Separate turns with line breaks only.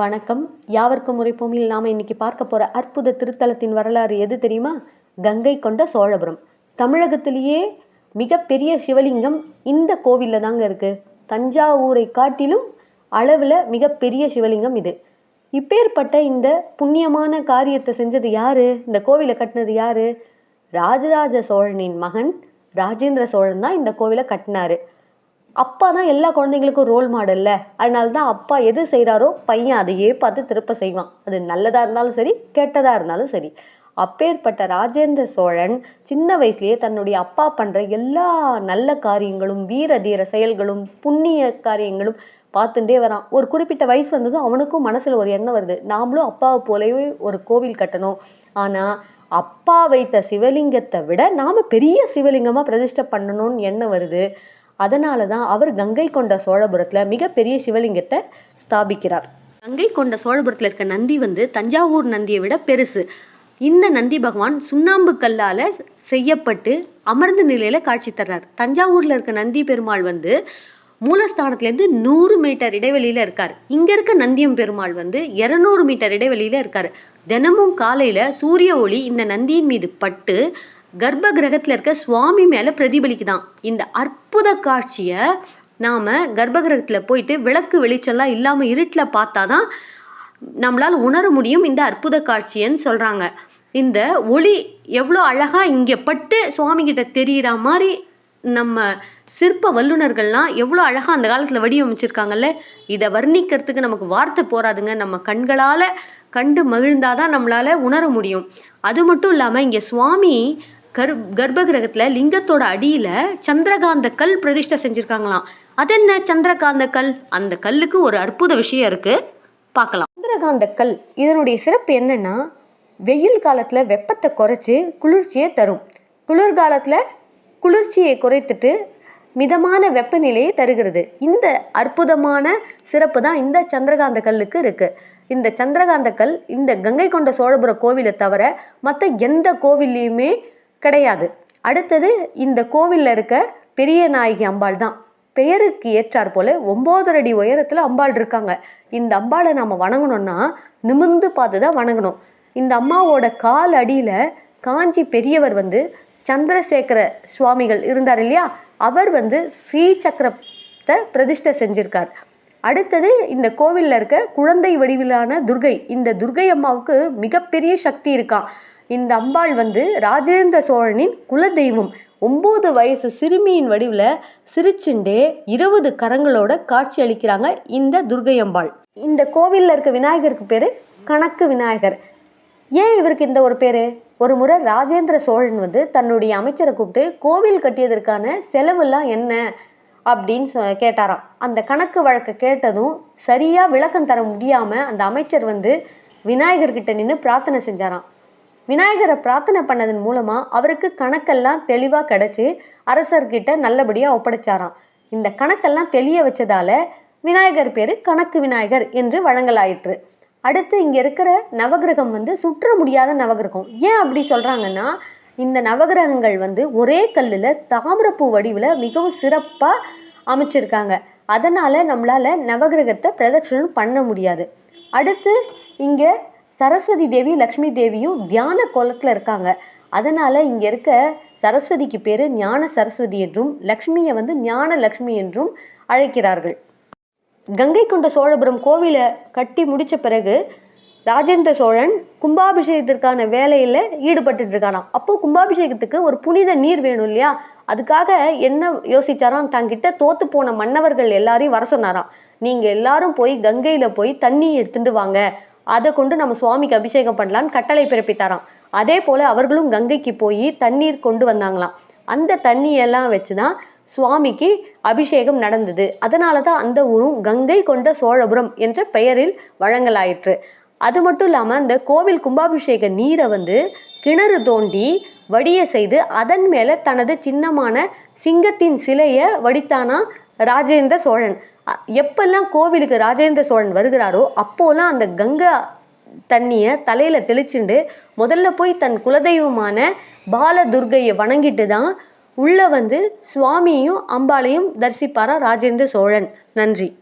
வணக்கம். யாவர்க்கும் முறைப்போமில் நாம் இன்னைக்கு பார்க்க போகிற அற்புத திருத்தலத்தின் வரலாறு எது தெரியுமா? கங்கை கொண்ட சோழபுரம். தமிழகத்திலேயே மிகப்பெரிய சிவலிங்கம் இந்த கோவிலில் தாங்க இருக்குது தஞ்சாவூரை காட்டிலும் அளவில் மிகப்பெரிய சிவலிங்கம் இது. இப்பேற்பட்ட இந்த புண்ணியமான காரியத்தை செஞ்சது யாரு? இந்த கோவிலை கட்டினது யாரு? ராஜராஜ சோழனின் மகன் ராஜேந்திர சோழன் தான் இந்த கோவிலை கட்டினாரு. அப்பா தான் எல்லா குழந்தைங்களுக்கும் ரோல் மாடல்ல அதனால தான் அப்பா எது செய்கிறாரோ பையன் அதையே பார்த்து திருப்ப செய்வான். அது நல்லதாக இருந்தாலும் சரி கெட்டதாக இருந்தாலும் சரி. அப்பேற்பட்ட ராஜேந்திர சோழன் சின்ன வயசுலேயே தன்னுடைய அப்பா பண்ணுற எல்லா நல்ல காரியங்களும் வீர தீர செயல்களும் புண்ணிய காரியங்களும் பார்த்துட்டே வரான். ஒரு குறிப்பிட்ட வயசு வந்ததும் அவனுக்கும் மனசில் ஒரு எண்ணம் வருது. நாமளும் அப்பாவை போலவே ஒரு கோவில் கட்டணும். ஆனால் அப்பா வைத்த சிவலிங்கத்தை விட நாம் பெரிய சிவலிங்கமாக பிரதிஷ்டை பண்ணணும்னு எண்ணம் வருது. அதனால தான் அவர் கங்கை கொண்ட சோழபுரத்தில் மிகப்பெரிய சிவலிங்கத்தை ஸ்தாபிக்கிறார். கங்கை கொண்ட சோழபுரத்தில் இருக்க நந்தி வந்து தஞ்சாவூர் நந்தியை விட பெருசு. இந்த நந்தி பகவான் சுண்ணாம்பு கல்லால் செய்யப்பட்டு அமர்ந்த நிலையில் காட்சி தர்றார். தஞ்சாவூரில் இருக்க நந்தி பெருமாள் வந்து மூலஸ்தானத்துலேருந்து நூறு மீட்டர் இடைவெளியில் இருக்கார். இங்கே இருக்க நந்தியம் பெருமாள் வந்து இரநூறு மீட்டர் இடைவெளியில் இருக்கார். தினமும் காலையில் சூரிய ஒளி இந்த நந்தியின் மீது பட்டு கர்ப்ப கிரகத்தில் இருக்க சுவாமி மேலே பிரதிபலிக்குதான். இந்த அற்புத காட்சியை நாம் கர்ப்ப கிரகத்தில் போயிட்டு விளக்கு வெளிச்சம்லாம் இல்லாமல் இருட்டில் பார்த்தா தான் நம்மளால் உணர முடியும் இந்த அற்புத காட்சின்னு சொல்கிறாங்க இந்த ஒளி எவ்வளோ அழகாக இங்கே பட்டு சுவாமிகிட்ட தெரிகிற மாதிரி நம்ம சிற்ப வல்லுநர்கள்லாம் எவ்வளோ அழகாக அந்த காலத்தில் வடிவமைச்சிருக்காங்கல்ல? இதை வர்ணிக்கிறதுக்கு நமக்கு வார்த்தை போராதுங்க நம்ம கண்களால் கண்டு மகிழ்ந்தாதான் நம்மளால் உணர முடியும். அது மட்டும் இல்லாமல் இங்கே சுவாமி கர் கர்ப்ப கிரகத்தில் லிங்கத்தோட அடியில் சந்திரகாந்த கல் பிரதிஷ்டை செஞ்சுருக்காங்களாம். அது என்ன சந்திரகாந்த கல் அந்த கல்லுக்கு ஒரு அற்புத விஷயம் இருக்குது பார்க்கலாம். சந்திரகாந்த கல் இதனுடைய சிறப்பு என்னென்னா வெயில் காலத்தில் வெப்பத்தை குறைச்சி குளிர்ச்சியை தரும். குளிர்காலத்தில் குளிர்ச்சியை குறைத்துட்டு மிதமான வெப்பநிலையை தருகிறது. இந்த அற்புதமான சிறப்பு தான் இந்த சந்திரகாந்த கல்லுக்கு இருக்குது இந்த சந்திரகாந்த கல் இந்த கங்கை கொண்ட சோழபுர கோவிலை தவிர மற்ற எந்த கோவில்லையுமே கிடையாது. அடுத்தது இந்த கோவிலில் இருக்க பெரிய நாயகி அம்பாள் தான். பெயருக்கு ஏற்றார் போல ஒம்போதரை அடி உயரத்தில் அம்பாள் இருக்காங்க. இந்த அம்பாளை நாம் வணங்கணும்னா நிமிர்ந்து பார்த்து தான் வணங்கணும். இந்த அம்மாவோட கால் அடியில் காஞ்சி பெரியவர் வந்து சந்திரசேகர சுவாமிகள் இருந்தார் இல்லையா? அவர் வந்து ஸ்ரீ சக்கரத்தை பிரதிஷ்டை செஞ்சிருக்கார். அடுத்தது இந்த கோவிலில் இருக்க குழந்தை வடிவிலான துர்கை. இந்த துர்கை அம்மாவுக்கு மிகப்பெரிய சக்தி இருக்கான் இந்த அம்பாள் வந்து ராஜேந்திர சோழனின் குலதெய்வம். ஒம்பது வயசு சிறுமியின் வடிவில் சிரிச்சுண்டே இருபது கரங்களோட காட்சி அளிக்கிறாங்க இந்த துர்கை அம்பாள். இந்த கோவிலில் இருக்க விநாயகருக்கு பேர் கணக்கு விநாயகர். ஏன் இவருக்கு இந்த ஒரு பேர்? ஒரு முறை ராஜேந்திர சோழன் வந்து தன்னுடைய அமைச்சரை கூப்பிட்டு கோவில் கட்டியதற்கான செலவெல்லாம் என்ன? அப்படின்னு சொ கேட்டாராம். அந்த கணக்கு வழக்கை கேட்டதும் சரியாக விளக்கம் தர முடியாமல் அந்த அமைச்சர் வந்து விநாயகர்கிட்ட நின்று பிரார்த்தனை செஞ்சாராம். விநாயகரை பிரார்த்தனை பண்ணதன் மூலமாக அவருக்கு கணக்கெல்லாம் தெளிவாக கிடச்சி அரசர்கிட்ட நல்லபடியாக ஒப்படைச்சாராம். இந்த கணக்கெல்லாம் தெளிய வச்சதால விநாயகர் பேர் கணக்கு விநாயகர் என்று வழங்கலாயிற்று. அடுத்து இங்கே இருக்கிற நவகிரகம் வந்து சுற்ற முடியாத நவகிரகம். ஏன் அப்படி சொல்கிறாங்கன்னா இந்த நவகிரகங்கள் வந்து ஒரே கல்லில் தாமிரப்பூ வடிவில் மிகவும் சிறப்பாக அமைச்சிருக்காங்க. அதனால் நம்மளால் நவகிரகத்தை பிரதட்சணம் பண்ண முடியாது. அடுத்து இங்கே சரஸ்வதி தேவி லக்ஷ்மி தேவியும் தியான குலத்தில் இருக்காங்க. அதனால் இங்கே இருக்க சரஸ்வதிக்கு பேர் ஞான சரஸ்வதி என்றும் லக்ஷ்மியை வந்து ஞான லக்ஷ்மி என்றும் அழைக்கிறார்கள். கங்கை கொண்ட சோழபுரம் கோவிலை கட்டி முடித்த பிறகு ராஜேந்திர சோழன் கும்பாபிஷேகத்திற்கான வேலையில் ஈடுபட்டு இருக்காராம் அப்போது கும்பாபிஷேகத்துக்கு ஒரு புனித நீர் வேணும் இல்லையா? அதுக்காக என்ன யோசிச்சாராம்? தங்கிட்ட தோத்து போன மன்னவர்கள் எல்லாரையும் வர சொன்னாராம். நீங்கள் எல்லாரும் போய் கங்கையில் போய் தண்ணி எடுத்துட்டு வாங்க. அதை கொண்டு நம்ம சுவாமிக்கு அபிஷேகம் பண்ணலான்னு கட்டளை பிறப்பித்தாராம். அதே போல் அவர்களும் கங்கைக்கு போய் தண்ணீர் கொண்டு வந்தாங்களாம். அந்த தண்ணியெல்லாம் வச்சு தான் சுவாமிக்கு அபிஷேகம் நடந்தது. அதனால தான் அந்த ஊரும் கங்கை கொண்ட சோழபுரம் என்ற பெயரில் வழங்கலாயிற்று. அது மட்டும் இல்லாமல் அந்த கோவில் கும்பாபிஷேக நீரை வந்து கிணறு தோண்டி வடிய செய்து அதன் மேலே தனது சின்னமான சிங்கத்தின் சிலையை வடித்தானா ராஜேந்திர சோழன். எப்பெல்லாம் கோவிலுக்கு ராஜேந்திர சோழன் வருகிறாரோ அப்போலாம் அந்த கங்கா தண்ணியை தலையில் தெளிச்சுண்டு முதல்ல போய் தன் குலதெய்வமான பாலதுர்கையை வணங்கிட்டு தான் உள்ளே வந்து சுவாமியையும் அம்பாளையும் தரிசிப்பாரா ராஜேந்திர சோழன். நன்றி.